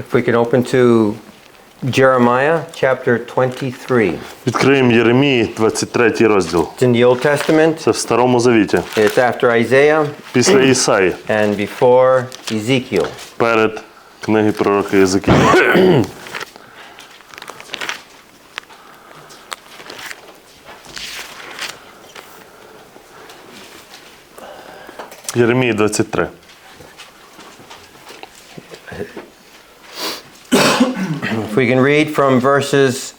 If we can open to Jeremiah chapter 23. Відкриємо Єремії, 23 розділ. It's in the Old Testament. Це в Старому Завіті. It's after Isaiah Після Ісаї, and before Ezekiel. перед книги пророка Єзикія. Єремії 23. If we can read from verses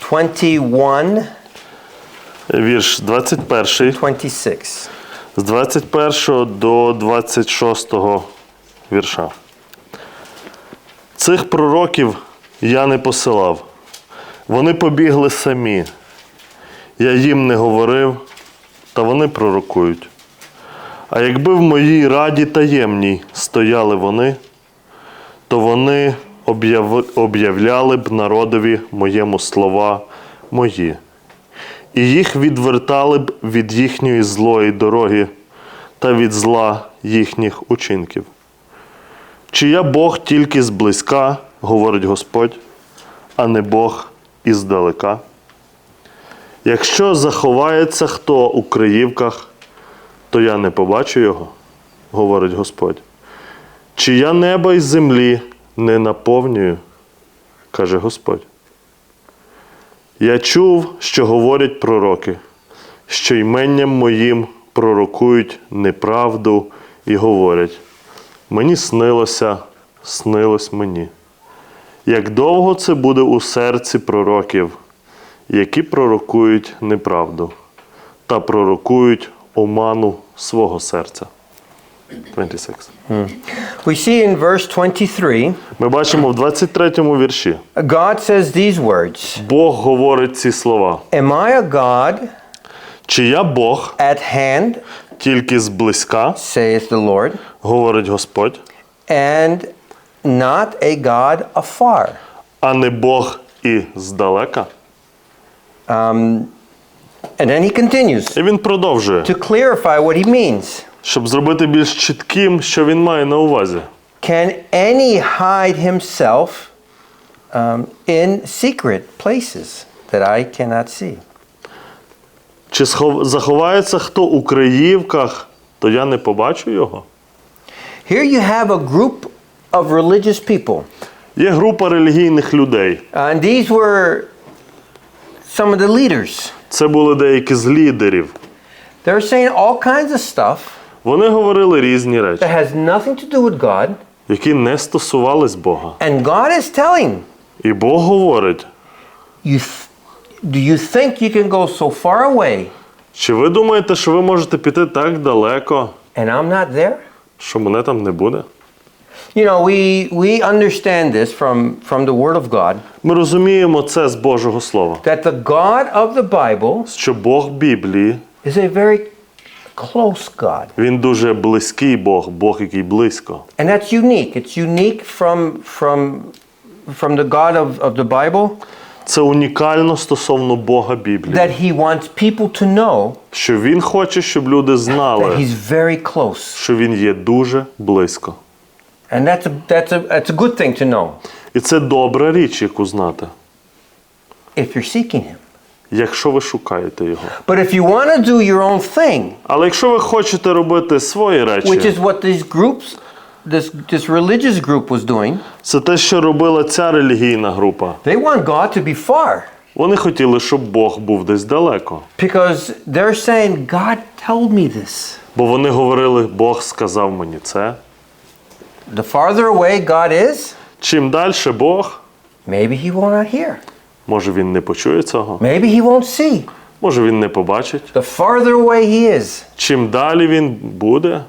21, Вірш 21 26. з 21 до 26 вірша. Цих пророків я не посилав. Вони побігли самі. Я їм не говорив, та вони пророкують. А якби в моїй раді таємній стояли вони, то вони об'являли б народові моєму слова мої і їх відвертали б від їхньої злої дороги та від зла їхніх учинків. Чи я Бог тільки зблизька, говорить Господь, а не Бог іздалека? Якщо заховається хто у криївках, то я не побачу його, говорить Господь. Чи я неба й землі не наповнюю, каже Господь. Я чув, що говорять пророки, що іменням моїм пророкують неправду і говорять: мені снилося, снилось мені. Як довго це буде у серці пророків, які пророкують неправду та пророкують оману свого серця. 26. We see in verse 23, Ми бачимо в 23 вірші. God says these words Бог говорить ці слова. Am I a God Чи я Бог at hand, тільки зблизька, saith the Lord, говорить Господь, and not a God afar? а не Бог і здалека. Um, and then he continues І він продовжує, to clarify what he means. Щоб зробити більш чітким, що він має на увазі. Can any hide himself um, in secret places that I cannot see? Чи заховається хто у Криївках, то я не побачу його. Here you have a group of religious people. Є група релігійних людей. Uh, and these were some of the leaders. Це були деякі з лідерів. They were saying all kinds of stuff Вони говорили різні речі, that has nothing to do with God. які не стосувались Бога. And God is telling, І Бог говорить: you do you think you can go so far away чи ви думаєте, що ви можете піти так далеко, and I'm not there? що мене там не буде? You know, we, we understand this from, from the Word of God Ми розуміємо це з Божого Слова, that the God of the Bible що Бог Біблії is a very close God. Він дуже близький Бог, Бог, який близько. And that's unique. It's unique from, from, from the God of, of the Bible Це унікально стосовно Бога Біблії, that He wants people to know що Він хоче, щоб люди that He's very close. що Він є дуже близько. And that's a, that's a, that's a good thing to know І це добра річ, яку знати, if you're seeking Him. Якщо ви шукаєте його. But if you want to do your own thing, Але якщо ви хочете робити свої which is what these groups, this, this religious group was doing, це те, що робила ця релігійна група. they want God to be far. Вони хотіли, щоб Бог був десь далеко. Because they're saying, God told me this. Бо вони говорили, Бог сказав мені це. The farther away God is, Чим далі Бог, maybe He will not hear. Може він не почує цього, Maybe He won't see. може він не побачить. The farther away He is, Чим далі він буде,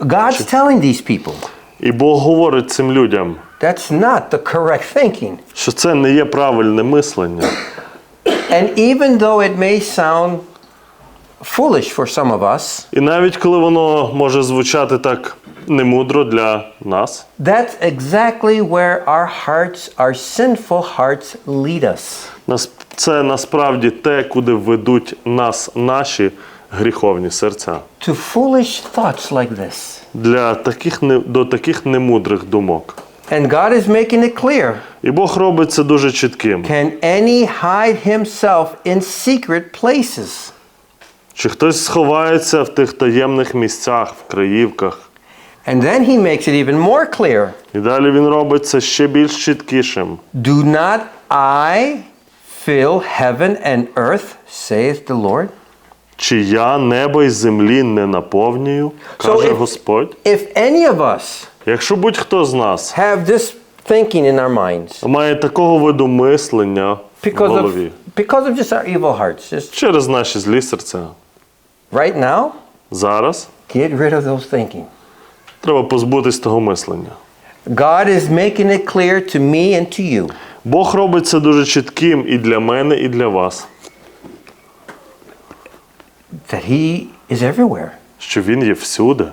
God's telling these people і Бог говорить цим людям, that's not the correct thinking. що це не є правильне мислення. And even though it may sound foolish for some of us, І навіть коли воно може звучати так немудро для нас, that's exactly where our hearts, our sinful hearts, lead us. нас- це насправді те, куди ведуть нас наші гріховні серця. to foolish thoughts like this. Для таких не, до таких немудрих думок. And God is making it clear. І Бог робить це дуже чітким. Can any hide himself in secret places? Чи хтось сховається в тих таємних місцях, в краївках. And then he makes it even more clear. І далі він робить це ще більш чіткішим. Do not I fill heaven and earth, saith the Lord? Чи я небо і землі не наповнюю, каже if- Господь. If any of us Якщо будь-хто з нас have this thinking in our minds має такого виду мислення в because голові of, because of just our evil hearts, just через наші злі серця, right now, зараз get rid of those thinking. треба позбутись того мислення. God is making it clear to me and to you Бог робить це дуже чітким і для мене, і для вас, that He is everywhere. що Він є всюди.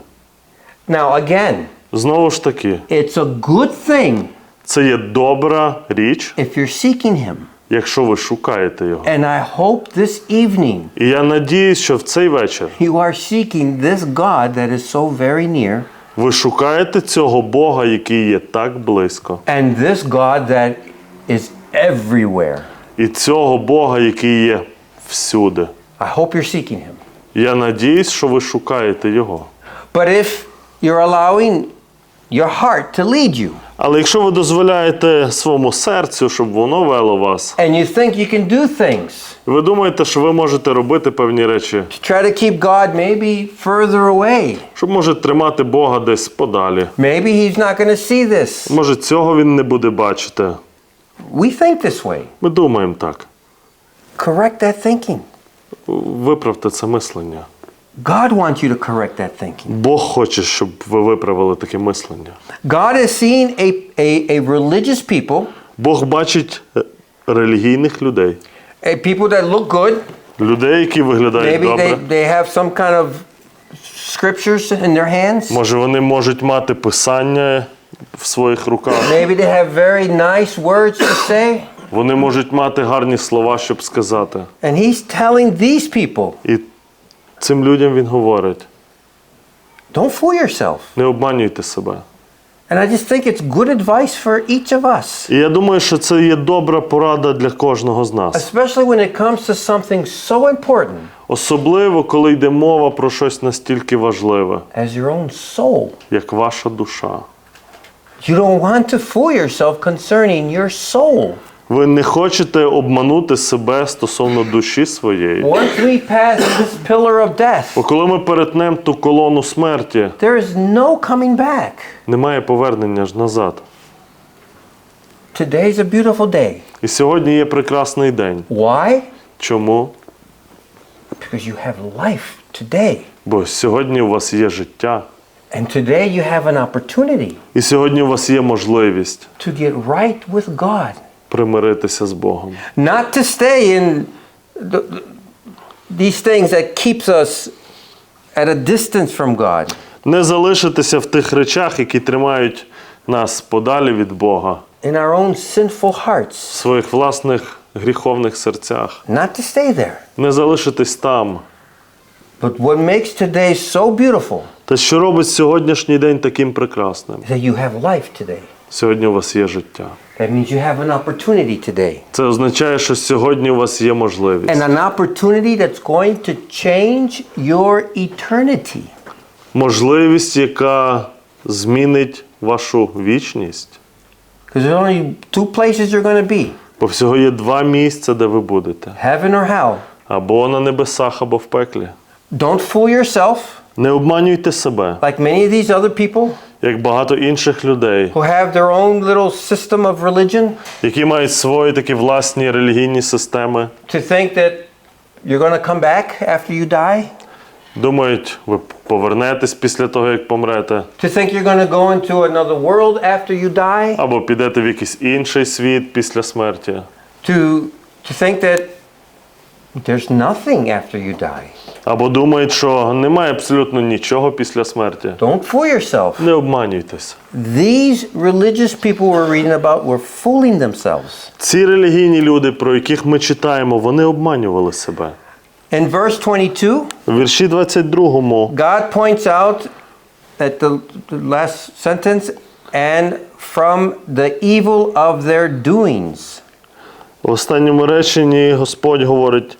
Now, again, Знову ж таки, it's a good thing це є добра річ, if you're seeking Him. Якщо ви шукаєте його. And I hope this evening І я надіюсь, що в цей вечір you are seeking this God that is so very near ви шукаєте цього Бога, який є так близько, and this God that is everywhere. і цього Бога, який є всюди. I hope you're seeking Him. Я надіюсь, що ви шукаєте його. But if you're allowing your heart to lead you Але якщо ви дозволяєте своєму серцю, щоб воно вело вас, and you think you can do things ви думаєте, що ви можете робити певні речі, to try to keep God maybe further away, щоб може тримати Бога десь подалі. maybe He's not going to see this. Може, цього він не буде бачити. We think this way. Ми думаємо так. Correct that thinking. Виправте це мислення. God wants you to correct that thinking. Бог хоче, щоб ви виправили таке мислення. God is seeing a, a, a religious people, Бог бачить е, релігійних людей, a people that look good. людей, які виглядають Maybe they, добре. they have some kind of scriptures in their hands. Може, вони можуть мати писання в своїх руках. Maybe they have very nice words to say. Вони можуть мати гарні слова, щоб сказати. And he's telling these people, І цим людям він говорить: don't fool yourself. не обманюйте себе. And I just think it's good advice for each of us, І я думаю, що це є добра порада для кожного з нас. especially when it comes to something so important Особливо, коли йде мова про щось настільки важливе, as your own soul. як ваша душа. You don't want to fool yourself concerning your soul. Ви не хочете обманути себе стосовно душі своєї. Once we pass this pillar of death, Бо коли ми перетнемо ту колону смерті, there is no coming back. немає повернення ж назад. Today's a beautiful day. І сьогодні є прекрасний день. Why? Чому? Because you have life today. Бо сьогодні у вас є життя, And today you have an opportunity і сьогодні у вас є можливість to get right with God. Примиритися з Богом. Not to stay in the, the- these things that keeps us at a distance from God. Не залишитися в тих речах, які тримають нас подалі від Бога, in our own sinful hearts. в своїх власних гріховних серцях. Not to stay there. Не залишитись там. But what makes today so beautiful Та що робить сьогоднішній день таким прекрасним? that you have life today. Сьогодні у вас є життя. That means you have an opportunity today. Це означає, що сьогодні у вас є можливість. And an opportunity that's going to change your eternity. Можливість, яка змінить вашу вічність. Because there's only two places you're going to be Бо всього є два місця, де ви будете: heaven or hell. або на небесах, або в пеклі. Don't fool yourself Не обманюйте себе, like many of these other people як багато інших людей, who have their own little system of religion які мають свої такі власні релігійні системи. to think that you're going to come back after you die. Думають, ви повернетесь після того, як помрете, To think you're going to go into another world after you die. або підете в якийсь інший світ після смерті. To, to think that there's nothing after you die. Або думають, що немає абсолютно нічого після смерті. Don't fool yourself. Не обманюйтесь. These religious people we're reading about were fooling themselves. Ці релігійні люди, про яких ми читаємо, вони обманювали себе. In verse 22, У вірші 22 God points out that the, the last sentence, and from the evil of their doings. в останньому реченні Господь говорить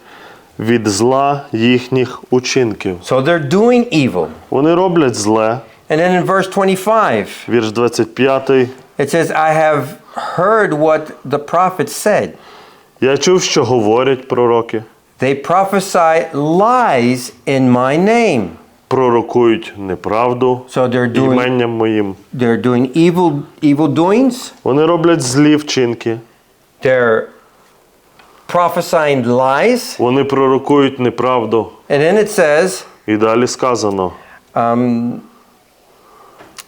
від зла їхніх учинків. So they're doing evil. Вони роблять зле. And then in verse 25, Вірш 25. it says, I have heard what the prophets said. Я чув, що говорять пророки. They prophesy lies in my name. Пророкують неправду So they're doing іменням моїм. they're doing evil evil doings. Вони роблять злі вчинки. They're prophesying lies. Вони пророкують неправду. And then it says, І далі сказано: um,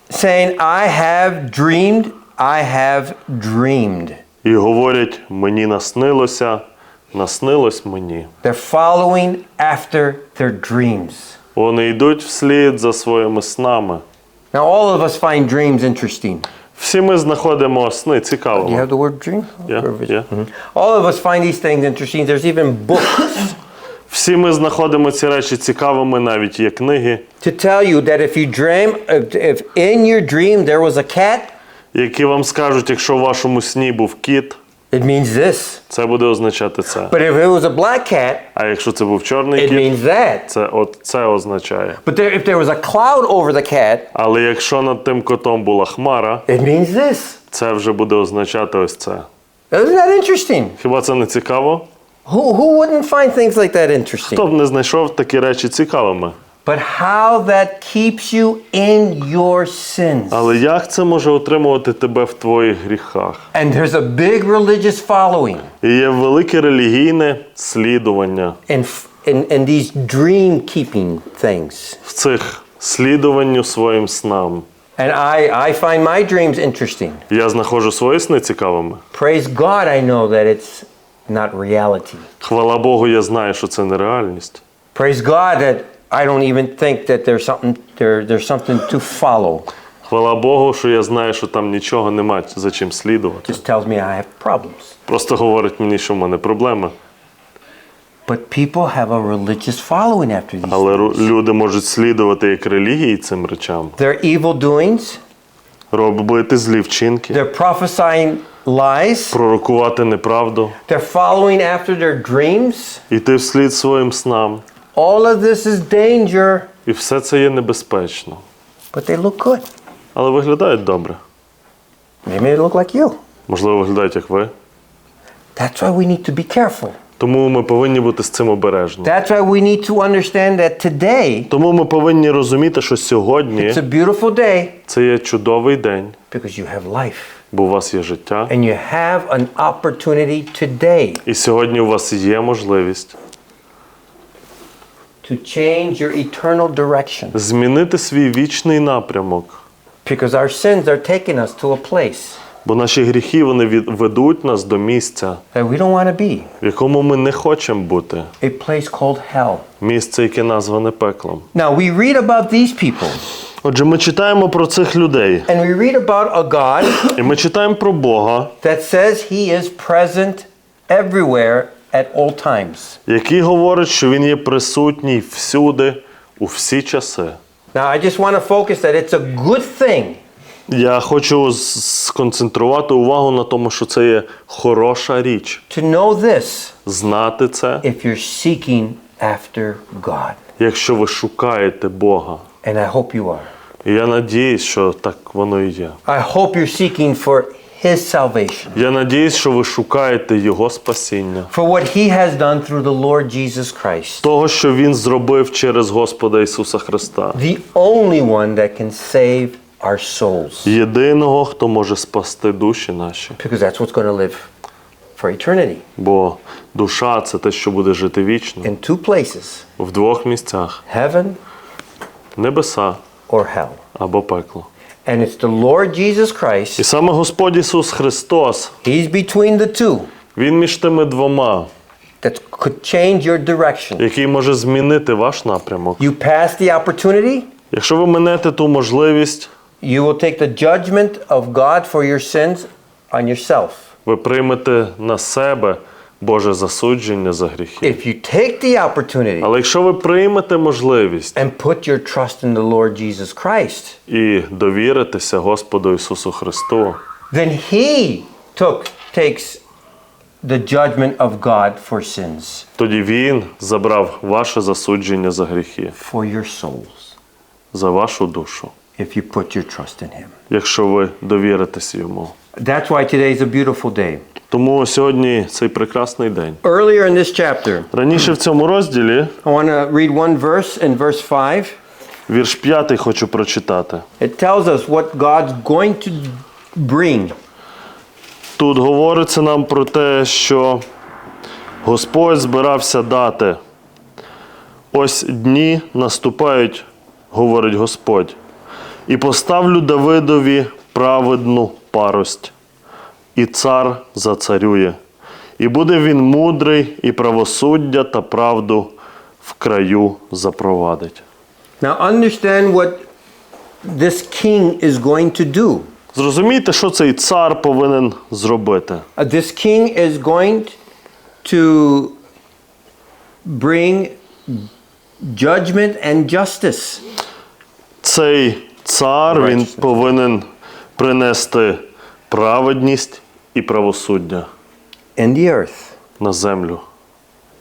saying, I have dreamed, I have dreamed. і говорять: мені наснилося, наснилось мені. They're following after their dreams. Вони йдуть вслід за своїми снами. Now, all of us find dreams interesting. Всі ми знаходимо сни Do you have the word dream? Yeah, yeah. Mm -hmm. All of us find these things interesting. There's even books Всі ми знаходимо ці речі цікавими, навіть є книги, to tell you that if you dream, if in your dream there was a cat, які вам скажуть, якщо в вашому сні був кіт, it means this. це буде означати це. But if it was a black cat, А якщо це був чорний it кіт, means that. це от це означає. But there, if there was a cloud over the cat, Але якщо над тим котом була хмара, it means this. це вже буде означати ось це. Isn't that interesting? Хіба це не цікаво? Who, who wouldn't find things like that interesting? Хто б не знайшов такі речі цікавими? But how that keeps you in your sins. Але як це може утримувати тебе в твоїх гріхах? And there's a big religious following І є велике релігійне слідування f- in, in these dream keeping things. в цих слідуванню своїм снам. And I, I find my dreams interesting. Я знаходжу свої сни цікавими. Praise God, I know that it's not reality. Хвала Богу, я знаю, що це не реальність. Praise God that I don't even think that there's something there, there's something to follow. Хвала Богу, що я знаю, що там нічого немає за чим слідувати. Just tells me I have problems. Просто говорить мені, що в мене проблеми. But people have a religious following after these. Але ру- люди можуть слідувати як релігії цим речам, Their evil doings, робити злі вчинки, they're prophesying lies, пророкувати неправду, they're following after their dreams. йти вслід своїм снам. All of this is danger, І все це є небезпечно. but they look good. Але виглядають добре. Maybe they look like you. Можливо, виглядають як ви. That's why we need to be careful. Тому ми повинні бути з цим обережні. That's why we need to understand that today Тому ми повинні розуміти, що сьогодні it's a beautiful day це є чудовий день, because you have life бо у вас є життя. and you have an opportunity today І сьогодні у вас є можливість to change your eternal direction змінити свій вічний напрямок. because our sins are taking us to a place Бо наші гріхи вони від- ведуть нас до місця, that we don't want to be, в якому ми не хочемо бути. a place called hell. Місце, яке назване пеклом. Now we read about these people Отже, ми читаємо про цих людей, and we read about a God і ми читаємо про Бога, that says he is present everywhere at all times. який говорить, що він є присутній всюди, у всі часи. Now I just want to focus that it's a good thing Я хочу сконцентрувати увагу на тому, що це є хороша річ. to know this Знати це, if you're seeking after God. якщо ви шукаєте Бога. And I hope you are. І я надіюсь, що так воно і є. I hope you're seeking for his salvation, Я надіюсь, що ви шукаєте Його спасіння, for what he has done through the Lord Jesus Christ, того, що Він зробив через Господа Ісуса Христа. the only one that can save our souls. Єдиного, хто може спасти душі наші. Because that's what's going to live for eternity Бо душа це те, що буде жити вічно. in two places В двох місцях heaven небеса or hell. або пекло. And it's the Lord Jesus І Christ, саме Господь Ісус Христос, He's between the two Він між тими двома, that could change your direction. який може змінити ваш напрямок. You pass the opportunity, Якщо ви минете ту можливість, you will take the judgment of God for your sins on yourself. ви приймете на себе Боже засудження за гріхи. If you take the opportunity Але якщо ви приймете можливість and put your trust in the Lord Jesus Christ, і довіритеся Господу Ісусу Христу, then He took takes the judgment of God for sins тоді Він забрав ваше засудження за гріхи, for your souls за вашу душу, if you put your trust in Him. якщо ви довіритеся йому. That's why today is a beautiful day. Тому сьогодні цей прекрасний день. Earlier in this chapter, Раніше в цьому розділі I want to read one verse in verse 5. вірш 5 хочу прочитати. It tells us what God's going to bring. Тут говориться нам про те, що Господь збирався дати. Ось дні наступають, говорить Господь, і поставлю Давидові праведну парость, і цар зацарює. І буде він мудрий, і правосуддя та правду в краю запровадить. Now understand what this king is going to do. Зрозумійте, що цей цар повинен зробити. Uh, This king is going to bring judgment and justice. Цей цар він повинен принести праведність і правосуддя in the earth. на землю.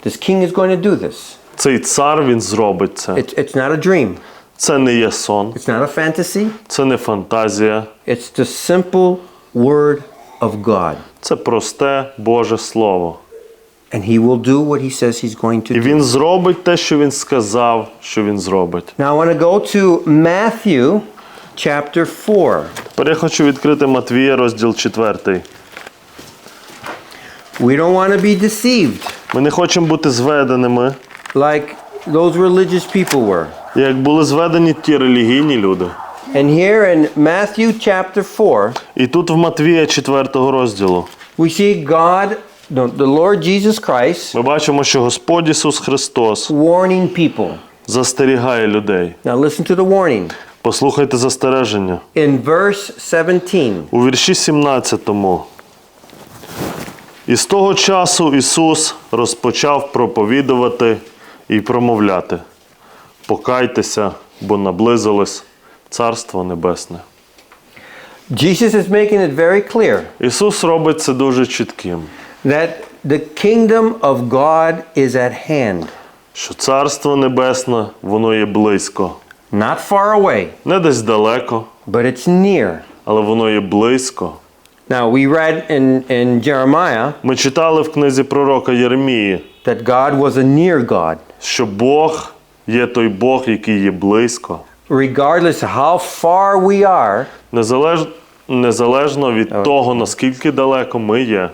This king is going to do this. Цей цар він зробить це. It's, it's not a dream. Це не є сон, It's not a fantasy. це не фантазія, It's the simple word of God. це просте Боже Слово. And he will do what he says he's going to І do. він зробить те, що він сказав, що він зробить. Now I want to go to Matthew chapter 4. Тепер я хочу відкрити Матвія, розділ 4. We don't want to be deceived Ми не хочемо бути зведеними, like those religious people were. як були зведені ті релігійні люди. And here in Matthew chapter 4, І тут в Матвія 4 розділу we see God, no, the Lord Jesus Christ, ми бачимо, що Господь Ісус Христос warning people. застерігає людей. Now listen to the warning. Послухайте застереження. In verse 17, У вірші 17. І з того часу Ісус розпочав проповідувати і промовляти. Покайтеся, бо наблизилось Царство Небесне. Jesus is making it very clear Ісус робить це дуже чітким, that the kingdom of God is at hand, що Царство Небесне, воно є близько. Not far away, Не десь далеко, but it's near. але воно є близько. Now, we read in, in Jeremiah Ми читали в книзі пророка Єремії, that God was a near God. що Бог є той Бог, який є близько. Regardless how far we are, Незалеж... Незалежно від того, наскільки далеко ми є,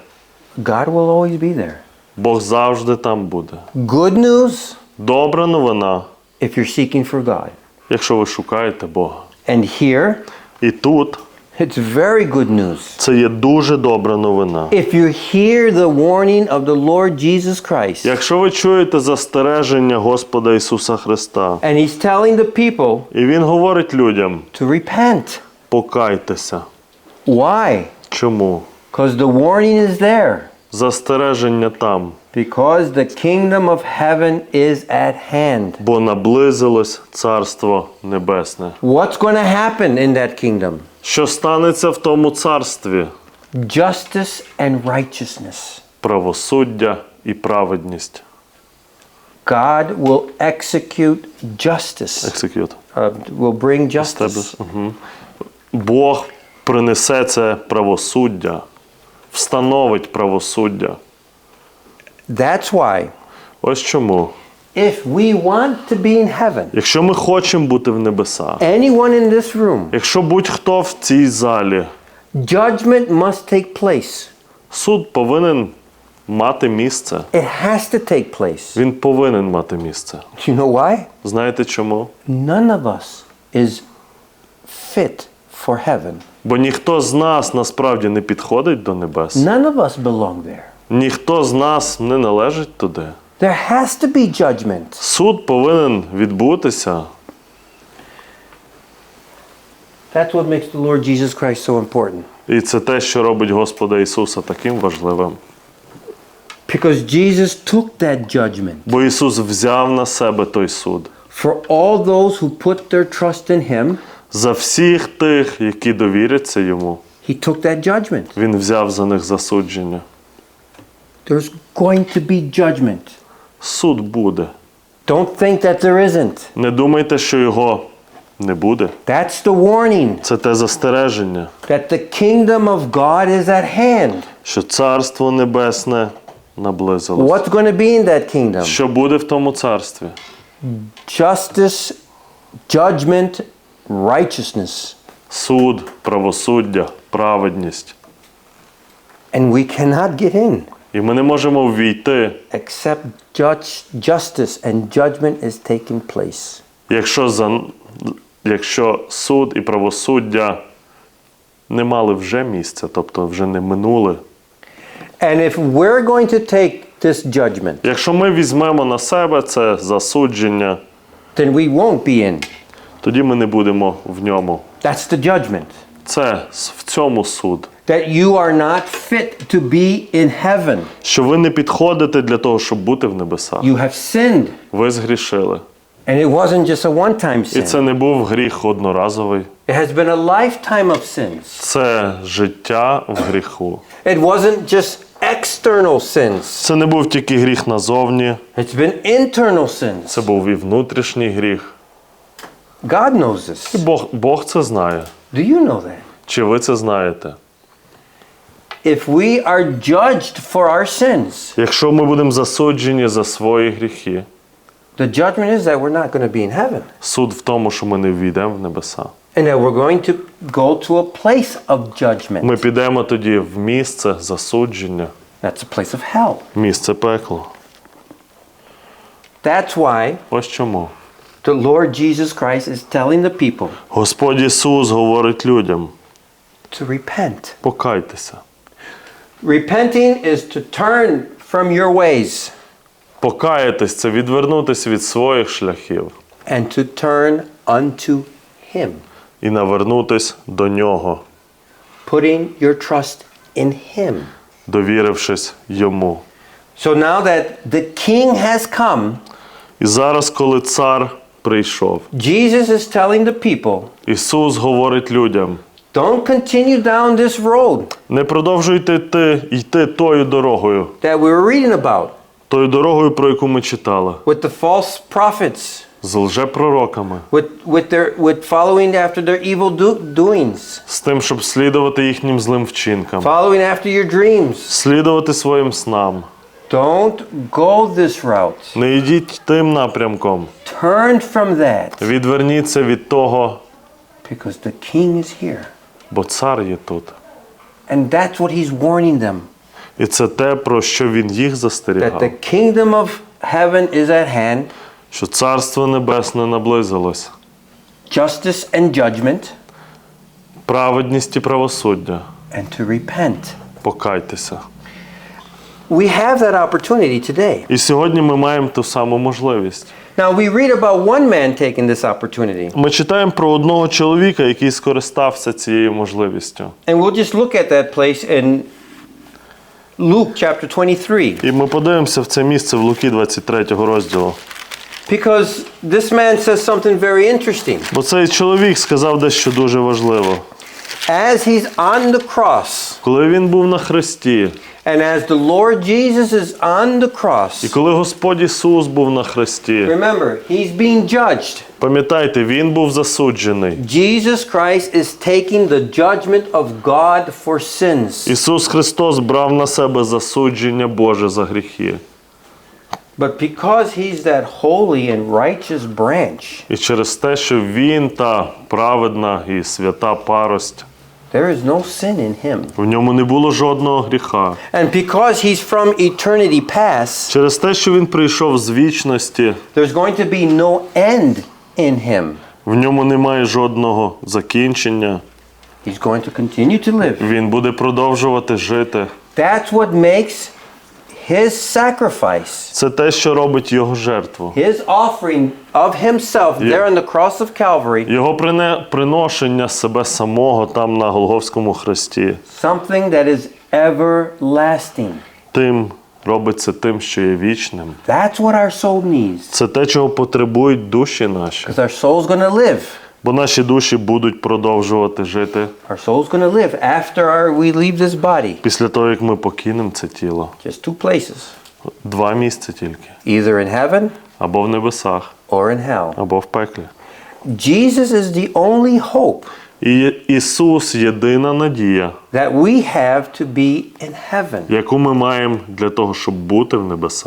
God will always be there. Бог завжди там буде. Good news Добра новина, if you're seeking for God. Якщо ви шукаєте Бога. And here, І тут it's very good news. це є дуже добра новина. If you hear the warning of the Lord Jesus Christ, Якщо ви чуєте застереження Господа Ісуса Христа, and He's telling the people і Він говорить людям: to repent. покайтеся. Why? Чому? Because the warning is there. Застереження там, Because the kingdom of heaven is at hand. бо наблизилось Царство Небесне. What's going to happen in that kingdom? Що станеться в тому царстві? Justice and righteousness. Правосуддя і праведність. God will execute justice, Execute. uh, will bring justice. Мгм. Бог принесе це правосуддя, встановить правосуддя. That's why, Ось чому. if we want to be in heaven, Якщо ми хочемо бути в небесах, anyone in this room, якщо будь-хто в цій залі, judgment must take place. суд повинен мати місце. It has to take place. Він повинен мати місце. You know why? Знаєте чому? None of us is fit for heaven. Бо ніхто з нас насправді не підходить до небес. None of us belong there. Ніхто з нас не належить туди. There has to be judgment. Суд повинен відбутися. That's what makes the Lord Jesus Christ so important. І це те, що робить Господа Ісуса таким важливим. Because Jesus took that judgment Бо Ісус взяв на себе той суд for all those who put their trust in Him. за всіх тих, які довіряться йому. He took that judgment. Він взяв за них засудження. There's going to be judgment. Суд буде. Don't think that there isn't. Не думайте, що його не буде. That's the warning Це те застереження, that the kingdom of God is at hand. що Царство Небесне наблизилось. What's going to be in that kingdom? Що буде в тому царстві? Justice, judgment, righteousness. Суд, правосуддя, праведність. And we cannot get in І ми не можемо ввійти, except judge, justice and judgment is taking place. якщо, за, якщо суд і правосуддя не мали вже місця, тобто вже не минули. And if we're going to take this judgment, Якщо ми візьмемо на себе це засудження, then we won't be in. тоді ми не будемо в ньому. That's the judgment. Це в цьому суд. That you are not fit to be in heaven. Що ви не підходите для того, щоб бути в небесах. You have sinned. Ви згрішили. And it wasn't just a one time І це не був гріх одноразовий. it has been a lifetime of sins. Це життя в гріху. It wasn't just external sins, Це не був тільки гріх назовні, it's been internal sins. це був і внутрішній гріх. God knows І. Бог, Бог це знає. Do you know that? Чи ви це знаєте? If we are judged for our sins, Якщо ми будемо засуджені за свої гріхи, the judgment is that we're not going to be in heaven суд в тому, що ми не ввійдемо в небеса. and that we're going to go to a place of judgment. Ми підемо тоді в місце засудження, That's a place of hell. місце пекло. That's why Ось чому. The Lord Jesus Christ is telling the people Господь Ісус говорить людям: to repent. покайтеся. Repenting is to turn from your ways Покаятись це відвернутися від своїх шляхів and to turn unto Him, і навернутись до нього, putting your trust in Him. довірившись йому. So now that the King has come, І зараз, коли цар прийшов, Jesus is telling the people Ісус говорить людям: don't continue down this road не продовжуйте йти, йти тою дорогою, that we were reading about тою дорогою, про яку ми читали, with the false prophets, з лжепророками, with, with, their, with following after their evil do- doings, з тим, щоб слідувати їхнім злим вчинкам, following after your dreams. слідувати своїм снам. Don't go this route. Не йдіть тим напрямком. Turn from that Відверніться від того, because the King is here. бо цар є тут. And that's what he's warning them І це те, про що він їх that the kingdom of heaven is at hand, Що царство небесне наблизилось, justice and judgment, праведність і правосуддя. and to repent. Покайтеся. We have that opportunity today. І сьогодні ми маємо ту саму можливість. Now, we read about one man taking this opportunity, Ми читаємо про одного чоловіка, який скористався цією можливістю. and we'll just look at that place in Luke chapter 23. І ми подивимося в це місце в Луки 23 розділу. Because this man says something very interesting. Бо цей чоловік сказав дещо дуже важливо. As he's on the cross, Коли він був на хресті, and as the Lord Jesus is on the і cross, коли Господь Ісус був на хресті, remember, he's being judged. пам'ятайте, він був засуджений. Jesus Christ is taking the judgment of God for sins. Ісус Христос брав на себе засудження Боже за гріхи. But because he's that holy and righteous branch, І через те, що він та праведна і свята парость, there is no sin in him. в ньому не було жодного гріха. And because he's from eternity past, Через те, що він прийшов з вічності, there's going to be no end in him. в ньому немає жодного закінчення. He's going to continue to live. Він буде продовжувати жити. That's what makes his sacrifice, Це те, що робить його жертву. his offering of himself there on the cross of Calvary, Його приношення себе самого там на Голговському хресті, something that is everlasting. тим робиться тим, що є вічним. That's what our soul needs. Це те, чого потребують душі наші. Because our soul's going to live. Бо наші душі будуть продовжувати жити Our soul's to live after our, we leave this body. після того, як ми покинемо це тіло. Just two places Два місця тільки. either in heaven Або в небесах, or in hell. або в пеклі. Jesus is the only hope І Ісус єдина надія, that we have to be in heaven. яку ми маємо для того, щоб бути в небесах.